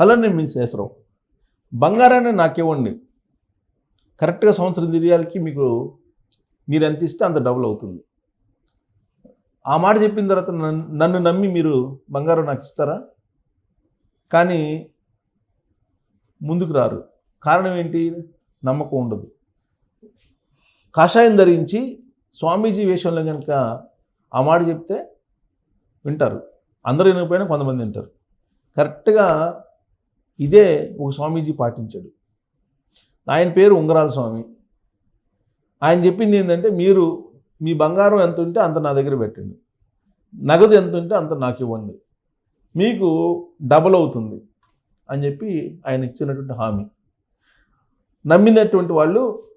అలానే మీ శేషరావు బంగారాన్ని నాకివ్వండి. కరెక్ట్గా సంవత్సరం తిరిగాలకి మీకు మీరు ఎంత ఇస్తే అంత డబుల్ అవుతుంది. ఆ మాట చెప్పిన తర్వాత నన్ను నన్ను నమ్మి మీరు బంగారం నాకు ఇస్తారా? కానీ ముందుకు రారు. కారణం ఏంటి? నమ్మకం ఉండదు. కాషాయం ధరించి స్వామీజీ వేషంలో కనుక ఆ మాట చెప్తే వింటారు. అందరూ వినకపోయినా కొంతమంది వింటారు. కరెక్ట్గా ఇదే ఒక స్వామీజీ పాటించాడు. ఆయన పేరు ఉంగరాల స్వామి. ఆయన చెప్పింది ఏంటంటే మీరు మీ బంగారం ఎంత ఉంటే అంత నా దగ్గర పెట్టండి. నగదు ఎంత ఉంటే అంత నాకు ఇవ్వండి. మీకు డబల్ అవుతుంది అని చెప్పి ఆయన ఇచ్చినటువంటి హామీ. నమ్మినటువంటి వాళ్ళు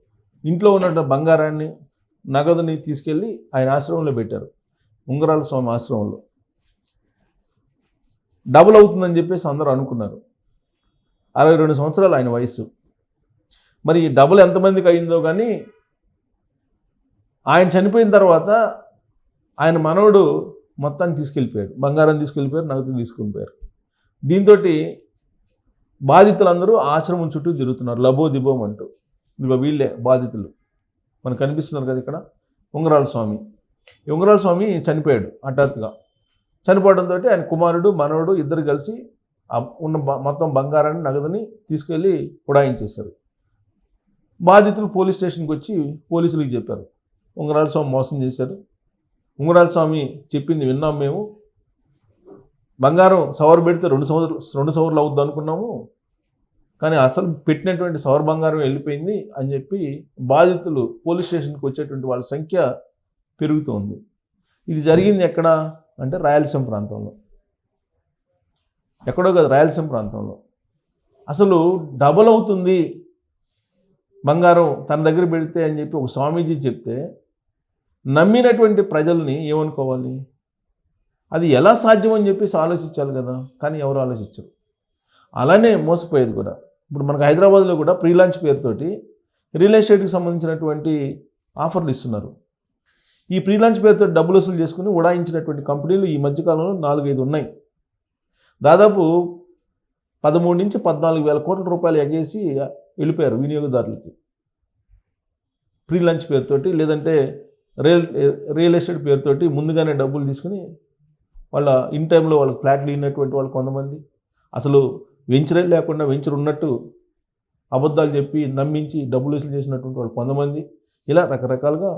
ఇంట్లో ఉన్నటువంటి బంగారాన్ని నగదుని తీసుకెళ్ళి ఆయన ఆశ్రమంలో పెట్టారు. ఉంగరాల స్వామి ఆశ్రమంలో. డబుల్ అవుతుందని చెప్పేసి అందరూ అనుకున్నారు. అరవై రెండు సంవత్సరాలు ఆయన వయసు మరి ఈ డబుల్ ఎంతమందికి అయిందో కానీ ఆయన చనిపోయిన తర్వాత ఆయన మనవడు మొత్తాన్ని తీసుకెళ్ళిపోయాడు. బంగారం తీసుకెళ్ళిపోయారు నగదు తీసుకెళ్ళిపోయారు దీంతో బాధితులందరూ ఆశ్రమం చుట్టూ తిరుగుతున్నారు. లబో దిబోం అంటూ. ఇదిగో వీళ్ళే బాధితులు. మనకు కనిపిస్తున్నారు కదా ఇక్కడ? ఉంగరాల స్వామి. ఉంగరాల స్వామి చనిపోయాడు హఠాత్తుగా. చనిపోవడంతో ఆయన కుమారుడు మనవడు ఇద్దరు కలిసి ఉన్న మొత్తం బంగారాన్ని నగదుని తీసుకెళ్ళి ఉడాయించేశారు. బాధితులు పోలీస్ స్టేషన్కి వచ్చి పోలీసులకు చెప్పారు. ఉంగరాల స్వామి మోసం చేశారు. ఉంగరాల స్వామి చెప్పింది విన్నాం మేము. బంగారం సవర్ పెడితే రెండు సంవత్సరాలు రెండు సవర్లు అవుద్ది అనుకున్నాము. కానీ అసలు పెట్టినటువంటి సవర్ బంగారం వెళ్ళిపోయింది అని చెప్పి బాధితులు పోలీస్ స్టేషన్కి వచ్చేటువంటి వాళ్ళ సంఖ్య పెరుగుతోంది. ఇది జరిగింది ఎక్కడ? అంటే రాయలసీమ ప్రాంతంలో. ఎక్కడో కాదు రాయలసీమ ప్రాంతంలో. అసలు డబల్ అవుతుంది బంగారం తన దగ్గర పెడితే అని చెప్పి ఒక స్వామీజీ చెప్తే నమ్మినటువంటి ప్రజల్ని ఏమనుకోవాలి? అది ఎలా సాధ్యం అని చెప్పేసి ఆలోచించాలి కదా కానీ ఎవరు ఆలోచించరు. అలానే మోసపోయేది కూడా. ఇప్పుడు మనకు హైదరాబాద్లో కూడా ప్రీ లాంచ్ పేరుతోటి రియల్ ఎస్టేట్కి సంబంధించినటువంటి ఆఫర్లు ఇస్తున్నారు. ఈ ప్రీ లాంచ్ పేరుతో డబ్బులు వసూలు చేసుకుని ఉడాయించినటువంటి కంపెనీలు ఈ మధ్యకాలంలో నాలుగైదు ఉన్నాయి. దాదాపు పదమూడు నుంచి పద్నాలుగు వేల కోట్ల రూపాయలు ఎగేసి వెళ్ళిపోయారు వినియోగదారులకి. ప్రీ లంచ్ పేరుతోటి లేదంటే రియల్ రియల్ ఎస్టేట్ పేరుతోటి ముందుగానే డబ్బులు తీసుకుని వాళ్ళ ఇన్ టైంలో వాళ్ళకి ఫ్లాట్లు ఇన్నటువంటి వాళ్ళు కొంతమంది. అసలు వెంచరే లేకుండా వెంచర్ ఉన్నట్టు అబద్ధాలు చెప్పి నమ్మించి డబ్బులు వసూలు చేసినటువంటి వాళ్ళు కొంతమంది. ఇలా రకరకాలుగా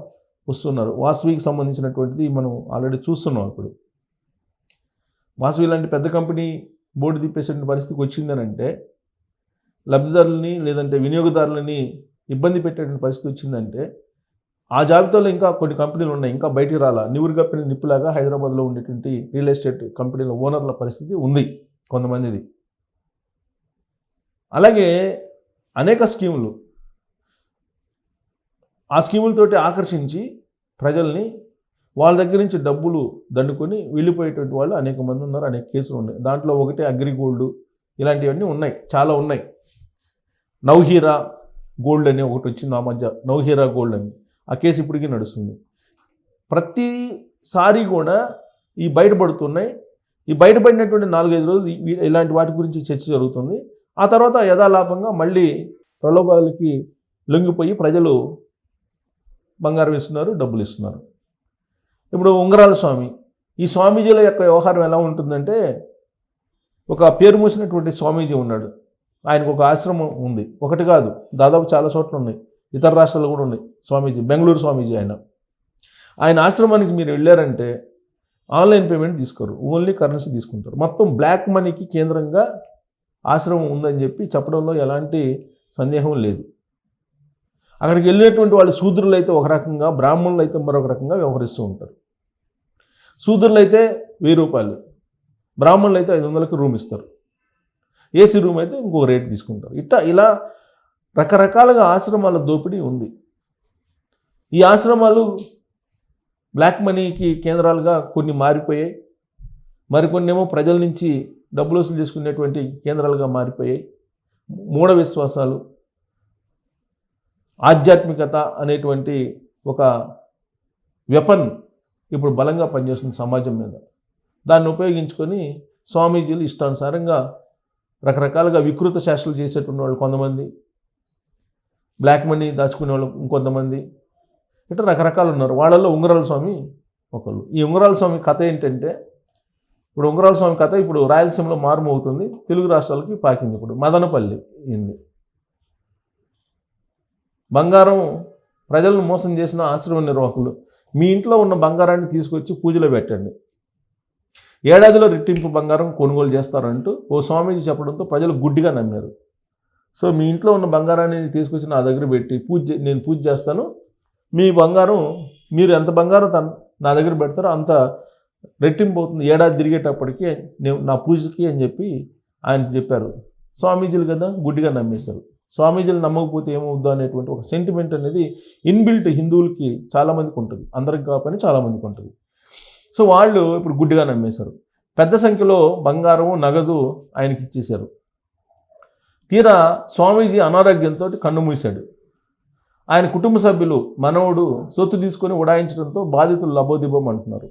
వస్తున్నారు. వాసవికి సంబంధించినటువంటిది మనం ఆల్రెడీ చూస్తున్నాం ఇప్పుడు. వాసు ఇలాంటి పెద్ద కంపెనీ బోర్డు తిప్పేసేటువంటి పరిస్థితికి వచ్చిందనంటే లబ్ధిదారులని లేదంటే వినియోగదారులని ఇబ్బంది పెట్టేటువంటి పరిస్థితి వచ్చిందంటే ఆ జాబితాలో ఇంకా కొన్ని కంపెనీలు ఉన్నాయి ఇంకా బయటికి రాలా. నివురు కప్పిన నిప్పులాగా హైదరాబాద్లో ఉండేటువంటి రియల్ ఎస్టేట్ కంపెనీల ఓనర్ల పరిస్థితి ఉంది కొంతమందిది. అలాగే అనేక స్కీములు. ఆ స్కీములతోటి ఆకర్షించి ప్రజల్ని వాళ్ళ దగ్గర నుంచి డబ్బులు దండుకొని వెళ్ళిపోయేటువంటి వాళ్ళు అనేక మంది ఉన్నారు అనేక కేసులు ఉన్నాయి. దాంట్లో ఒకటి అగ్రిగోల్డ్ ఇలాంటివన్నీ ఉన్నాయి చాలా ఉన్నాయి. నౌహీరా గోల్డ్ అని ఒకటి వచ్చింది ఆ మధ్య నౌహీరా గోల్డ్ అని. ఆ కేసు ఇప్పటికీ నడుస్తుంది. ప్రతిసారి కూడా ఈ బయటపడుతున్నాయి. ఈ బయటపడినటువంటి నాలుగైదు రోజులు ఇలాంటి వాటి గురించి చర్చ జరుగుతుంది. ఆ తర్వాత యథాలాపంగా మళ్ళీ ప్రలోభాలకి లొంగిపోయి ప్రజలు బంగారం ఇస్తున్నారు డబ్బులు ఇస్తున్నారు. ఇప్పుడు ఉంగరాల స్వామి. ఈ స్వామీజీల యొక్క వ్యవహారం ఎలా ఉంటుందంటే ఒక పేరు మూసినటువంటి స్వామీజీ ఉన్నాడు. ఆయనకు ఒక ఆశ్రమం ఉంది. ఒకటి కాదు దాదాపు చాలా చోట్ల ఉన్నాయి. ఇతర రాష్ట్రాలు కూడా ఉన్నాయి స్వామీజీ. బెంగళూరు స్వామీజీ ఆయన. ఆయన ఆశ్రమానికి మీరు వెళ్ళారంటే ఆన్లైన్ పేమెంట్ తీసుకోరు. ఓన్లీ కరెన్సీ తీసుకుంటారు. మొత్తం బ్లాక్ మనీకి కేంద్రంగా ఆశ్రమం ఉందని చెప్పి చెప్పడంలో ఎలాంటి సందేహం లేదు. అక్కడికి వెళ్ళినటువంటి వాళ్ళు శూద్రులు అయితే ఒక రకంగా బ్రాహ్మణులు అయితే మరొక రకంగా వ్యవహరిస్తూ ఉంటారు. శూద్రులు అయితే వెయ్యి రూపాయలు బ్రాహ్మణులు అయితే ఐదు వందలకి రూమ్ ఇస్తారు. ఏసీ రూమ్ అయితే ఇంకొక రేట్ తీసుకుంటారు. ఇట్లా ఇలా రకరకాలుగా ఆశ్రమాల దోపిడీ ఉంది. ఈ ఆశ్రమాలు బ్లాక్ మనీకి కేంద్రాలుగా కొన్ని మారిపోయాయి. మరికొన్ని ఏమో ప్రజల నుంచి డబ్బులు వసూలు చేసుకునేటువంటి కేంద్రాలుగా మారిపోయాయి. మూఢ విశ్వాసాలు ఆధ్యాత్మికత అనేటువంటి ఒక వెపన్ ఇప్పుడు బలంగా పనిచేస్తుంది సమాజం మీద. దాన్ని ఉపయోగించుకొని స్వామీజీలు ఇష్టానుసారంగా రకరకాలుగా వికృత శాస్త్రాలు చేసేటువంటి వాళ్ళు కొంతమంది బ్లాక్ మనీ దాచుకునే వాళ్ళు ఇంకొంతమంది ఇట్లా రకరకాలు ఉన్నారు. వాళ్ళల్లో ఉంగరాల స్వామి ఒకళ్ళు. ఈ ఉంగరాల స్వామి కథ ఏంటంటే ఇప్పుడు ఉంగరాల స్వామి కథ ఇప్పుడు రాయలసీమలో మారుమవుతుంది. తెలుగు రాష్ట్రాలకి పాకింది ఇప్పుడు. మదనపల్లి ఇంది బంగారం ప్రజలను మోసం చేసిన ఆశ్రమ నిర్వాహకులు. మీ ఇంట్లో ఉన్న బంగారాన్ని తీసుకొచ్చి పూజలో పెట్టండి. ఏడాదిలో రెట్టింపు బంగారం కొనుగోలు చేస్తారంటూ ఓ స్వామీజీ చెప్పడంతో ప్రజలు గుడ్డిగా నమ్మారు. సో మీ ఇంట్లో ఉన్న బంగారాన్ని తీసుకొచ్చి నా దగ్గర పెట్టి పూజ నేను పూజ చేస్తాను. మీ బంగారం మీరు ఎంత బంగారం తన నా దగ్గర పెడతారో అంత రెట్టింపు అవుతుంది. ఏడాది తిరిగేటప్పటికి నేను నా పూజకి అని చెప్పి ఆయన చెప్పారు. స్వామీజీలు కదా గుడ్డిగా నమ్మేశారు. స్వామీజీలు నమ్మకపోతే ఏమవుద్దా అనేటువంటి ఒక సెంటిమెంట్ అనేది ఇన్బిల్ట్ హిందువులకి చాలామందికి ఉంటుంది. అందరికి కాకపోయినా చాలామందికి ఉంటుంది. సో వాళ్ళు ఇప్పుడు గుడ్డిగా నమ్మేశారు. పెద్ద సంఖ్యలో బంగారం నగదు ఆయనకి ఇచ్చేశారు. తీరా స్వామీజీ అనారోగ్యంతో కన్ను మూశాడు. ఆయన కుటుంబ సభ్యులు మనవడు సొత్తు తీసుకొని ఉడాయించడంతో బాధితులు లబోదిబం అంటున్నారు.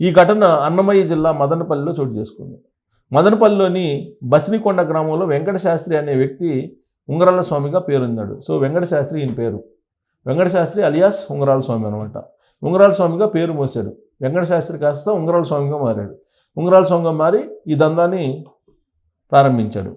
ఈ ఘటన అన్నమయ్య జిల్లా మదనపల్లిలో చోటు చేసుకుంది. మదనపల్లిలోని బసినికొండ గ్రామంలో వెంకట శాస్త్రి అనే వ్యక్తి ఉంగరాల స్వామిగా పేరొందాడు. సో వెంకట శాస్త్రి ఈయన పేరు. వెంకట శాస్త్రి అలియాస్ ఉంగరాల స్వామి అనమాట. ఉంగరాల స్వామిగా పేరు మోసాడు. వెంకట శాస్త్రి కాస్త ఉంగరాల స్వామిగా మారాడు. ఉంగరాల స్వామిగా మారి ఈ దందాన్ని ప్రారంభించాడు.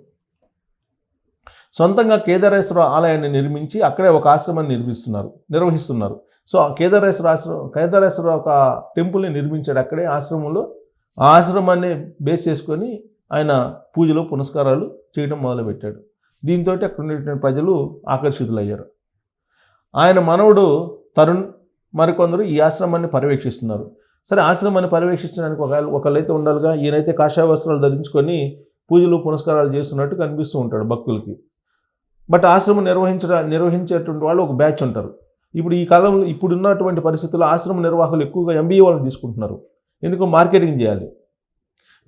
సొంతంగా కేదారేశ్వర ఆలయాన్ని నిర్మించి అక్కడే ఒక ఆశ్రమాన్ని నిర్మిస్తున్నారు నిర్వహిస్తున్నారు. సో ఆ కేదారేశ్వర ఆశ్రమం కేదారేశ్వర ఒక టెంపుల్ని నిర్మించాడు అక్కడే ఆశ్రమంలో. ఆ ఆశ్రమాన్ని బేస్ చేసుకొని ఆయన పూజలు పునస్కారాలు చేయడం మొదలుపెట్టాడు. దీంతో అక్కడ ఉండేటువంటి ప్రజలు ఆకర్షితులయ్యారు. ఆయన మనవడు తరుణ్ మరికొందరు ఈ ఆశ్రమాన్ని పర్యవేక్షిస్తున్నారు. సరే ఆశ్రమాన్ని పర్యవేక్షించడానికి ఒక ఒకళ్ళైతే ఉండాలిగా ఈయనైతే కాషాయ వస్త్రాలు ధరించుకొని పూజలు పునస్కారాలు చేస్తున్నట్టు కనిపిస్తూ ఉంటాడు భక్తులకి. బట్ ఆశ్రమం నిర్వహించడ నిర్వహించేటువంటి వాళ్ళు ఒక బ్యాచ్ ఉంటారు. ఇప్పుడు ఈ కాలంలో ఇప్పుడు ఉన్నటువంటి పరిస్థితుల్లో ఆశ్రమ నిర్వాహకులు ఎక్కువగా ఎంబీఏ వాళ్ళని తీసుకుంటున్నారు. ఎందుకు? మార్కెటింగ్ చేయాలి.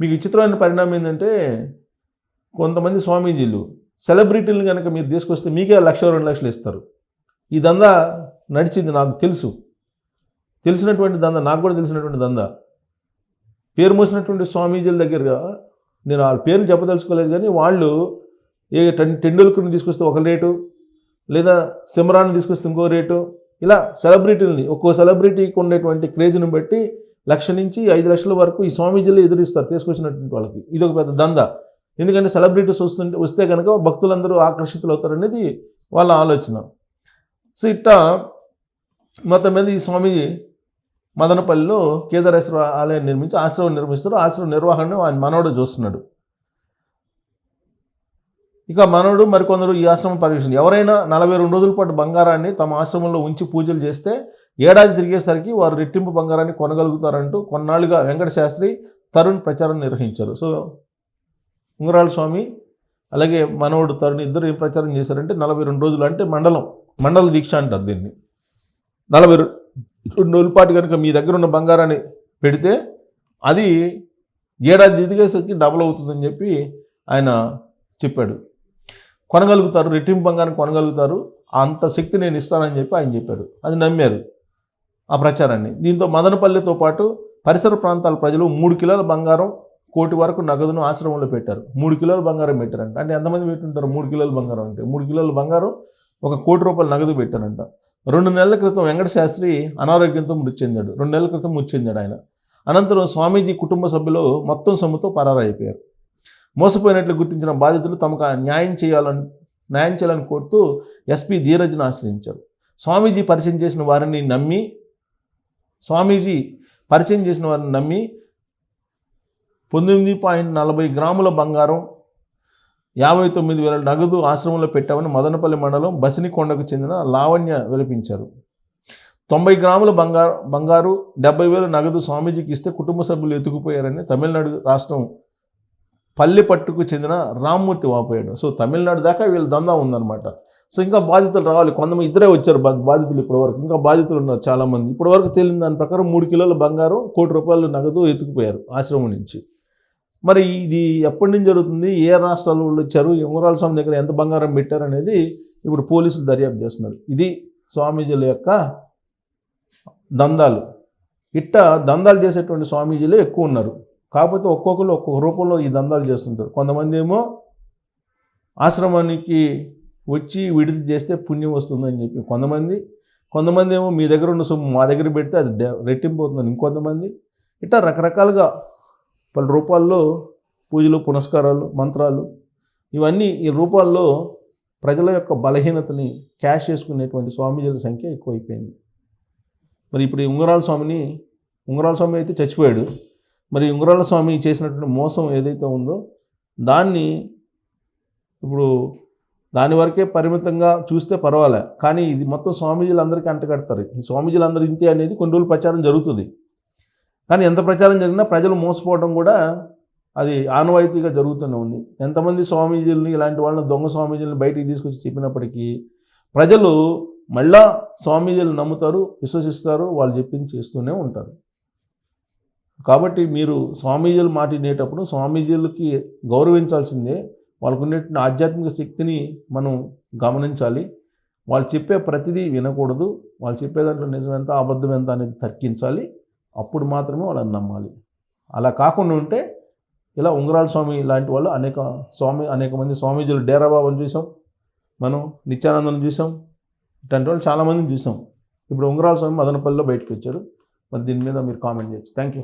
మీకు విచిత్రమైన పరిణామం ఏంటంటే కొంతమంది స్వామీజీలు సెలబ్రిటీలను కనుక మీరు తీసుకొస్తే మీకే లక్ష రెండు లక్షలు ఇస్తారు. ఈ దందా నడిచింది నాకు తెలుసు. తెలిసినటువంటి దందా నాకు కూడా తెలిసినటువంటి దందా. పేరు మోసినటువంటి స్వామీజీల దగ్గరగా నేను వాళ్ళ పేర్లు చెప్పదలుచుకోలేదు కానీ వాళ్ళు ఏ టెన్ టెండూల్కర్ని తీసుకొస్తే ఒక రేటు లేదా సిమరాన్ని తీసుకొస్తే ఇంకో రేటు ఇలా సెలబ్రిటీలని ఒక్కో సెలబ్రిటీకి ఉండేటువంటి క్రేజ్ని బట్టి లక్ష నుంచి ఐదు లక్షల వరకు ఈ స్వామీజీలు ఎదురిస్తారు తీసుకొచ్చినటువంటి వాళ్ళకి. ఇది ఒక పెద్ద దందా. ఎందుకంటే సెలబ్రిటీస్ వస్తుంటే వస్తే కనుక భక్తులందరూ ఆకర్షితులు అవుతారనేది వాళ్ళ ఆలోచన. సో ఇట్టా మొత్తం మీద ఈ స్వామి మదనపల్లిలో కేదారేశ్వర ఆలయం నిర్మించి ఆశ్రమం నిర్మిస్తారు. ఆశ్రమం నిర్వహణ ఆయన మనవడు చూస్తున్నాడు. ఇక మనవడు మరికొందరు ఈ ఆశ్రమం పర్యవేక్షణ ఎవరైనా నలభై రెండు రోజుల పాటు బంగారాన్ని తమ ఆశ్రమంలో ఉంచి పూజలు చేస్తే ఏడాది తిరిగేసరికి వారు రెట్టింపు బంగారాన్ని కొనగలుగుతారంటూ కొన్నాళ్ళుగా వెంకట శాస్త్రి తరుణ్ ప్రచారం నిర్వహించారు. సో ఉంగరాల స్వామి అలాగే మనవడు తరుణ్ ఇద్దరు ఏం ప్రచారం చేశారంటే నలభై రెండు రోజులు అంటే మండలం మండల దీక్ష అంటారు దీన్ని. నలభై రెండు రోజుల పాటు కనుక మీ దగ్గర ఉన్న బంగారాన్ని పెడితే అది ఏడాది దిగేసరికి డబుల్ అవుతుందని చెప్పి ఆయన చెప్పాడు. కొనగలుగుతారు రెట్టింపు బంగారం కొనగలుగుతారు అంత శక్తి నేను ఇస్తానని చెప్పి ఆయన చెప్పాడు. అది నమ్మారు ఆ ప్రచారాన్ని. దీంతో మదనపల్లితో పాటు పరిసర ప్రాంతాల ప్రజలు మూడు కిలోల బంగారం కోటి వరకు నగదును ఆశ్రమంలో పెట్టారు. మూడు కిలోల బంగారం పెట్టారంట. అంటే ఎంతమంది పెట్టుంటారు? మూడు కిలోల బంగారం అంటే. మూడు కిలోల బంగారం ఒక కోటి రూపాయల నగదు పెట్టారంట. రెండు నెలల క్రితం వెంకట శాస్త్రి అనారోగ్యంతో మృతి చెందాడు. రెండు నెలల క్రితం మృతి చెందాడు ఆయన. అనంతరం స్వామీజీ కుటుంబ సభ్యులు మొత్తం సొమ్ముతో పరారైపోయారు. మోసపోయినట్లు గుర్తించిన బాధితులు తమకు న్యాయం చేయాలని న్యాయం చేయాలని కోరుతూ ఎస్పీ ధీరజ్ను ఆశ్రయించారు. స్వామీజీ పరిచయం చేసిన వారిని నమ్మి స్వామీజీ పరిచయం చేసిన వారిని నమ్మి పంతొమ్మిది పాయింట్ నలభై గ్రాముల బంగారం యాభై తొమ్మిది వేల నగదు ఆశ్రమంలో పెట్టామని మదనపల్లి మండలం బసినికొండకు చెందిన లావణ్య విలపించారు. తొంభై గ్రాముల బంగారు బంగారు డెబ్బై వేల నగదు స్వామీజీకి ఇస్తే కుటుంబ సభ్యులు ఎత్తుకుపోయారని తమిళనాడు రాష్ట్రం పల్లెపట్టుకు చెందిన రామ్మూర్తి వాపోయాడు. సో తమిళనాడు దాకా వీళ్ళ దందా ఉందన్నమాట. సో ఇంకా బాధితులు రావాలి. కొంతమంది ఇద్దరే వచ్చారు బాధితులు ఇప్పటివరకు. ఇంకా బాధితులు ఉన్నారు చాలామంది. ఇప్పటివరకు తేలిన దాని ప్రకారం మూడు కిలోల బంగారం కోటి రూపాయలు నగదు ఎత్తుకుపోయారు ఆశ్రమం నుంచి. మరి ఇది ఎప్పటి నుంచి జరుగుతుంది? ఏ రాష్ట్రాల వాళ్ళు వచ్చారు? ఉంగరాల స్వామి దగ్గర ఎంత బంగారం పెట్టారు అనేది ఇప్పుడు పోలీసులు దర్యాప్తు చేస్తున్నారు. ఇది స్వామీజీల యొక్క దందాలు. ఇట్ట దందాలు చేసేటువంటి స్వామీజీలే ఎక్కువ ఉన్నారు. కాకపోతే ఒక్కొక్కరు ఒక్కొక్క రూపంలో ఈ దందాలు చేస్తుంటారు. కొంతమంది ఏమో ఆశ్రమానికి వచ్చి విడిది చేస్తే పుణ్యం వస్తుందని చెప్పి కొంతమంది. కొంతమంది ఏమో మీ దగ్గర ఉన్న సొమ్ము మా దగ్గర పెడితే అది రెట్టింపు అవుతుందని ఇంకొంతమంది. ఇట్లా రకరకాలుగా పలు రూపాల్లో పూజలు పునస్కారాలు మంత్రాలు ఇవన్నీ ఈ రూపాల్లో ప్రజల యొక్క బలహీనతని క్యాష్ చేసుకునేటువంటి స్వామీజీల సంఖ్య ఎక్కువైపోయింది. మరి ఇప్పుడు ఈ ఉంగరాల స్వామిని ఉంగరాల స్వామి అయితే చచ్చిపోయాడు. మరి ఉంగరాల స్వామి చేసినటువంటి మోసం ఏదైతే ఉందో దాన్ని ఇప్పుడు దాని వరకే పరిమితంగా చూస్తే పర్వాలే. కానీ ఇది మొత్తం స్వామీజీలందరికీ అంటగడతారు. ఈ స్వామీజీలందరూ ఇంతే అనేది కొన్ని రోజులు ప్రచారం జరుగుతుంది. కానీ ఎంత ప్రచారం జరిగినా ప్రజలు మోసపోవడం కూడా అది ఆనవాయితీగా జరుగుతూనే ఉంది. ఎంతమంది స్వామీజీలని ఇలాంటి వాళ్ళని దొంగ స్వామీజీలను బయటికి తీసుకొచ్చి చెప్పినప్పటికీ ప్రజలు మళ్ళా స్వామీజీలు నమ్ముతారు విశ్వసిస్తారు వాళ్ళు చెప్పింది చేస్తూనే ఉంటారు. కాబట్టి మీరు స్వామీజీలు మాట వినేటప్పుడు స్వామీజీలకి గౌరవించాల్సిందే. వాళ్ళకు ఉన్నటువంటి ఆధ్యాత్మిక శక్తిని మనం గమనించాలి. వాళ్ళు చెప్పే ప్రతిదీ వినకూడదు. వాళ్ళు చెప్పే దాంట్లో నిజం ఎంత అబద్ధం ఎంత అనేది తర్కించాలి. అప్పుడు మాత్రమే వాళ్ళని నమ్మాలి. అలా కాకుండా ఉంటే ఇలా ఉంగరాల స్వామి లాంటి వాళ్ళు అనేక స్వామి అనేక మంది స్వామీజీలు డేరాబాబాను చూసాం. మనం నిత్యానందను చూసాం. ఇట్లాంటి వాళ్ళు చాలామందిని చూసాం. ఇప్పుడు ఉంగరాల స్వామి మదనపల్లిలో బయటకు వచ్చారు. మరి దీని మీద మీరు కామెంట్ చేయొచ్చు. Thank you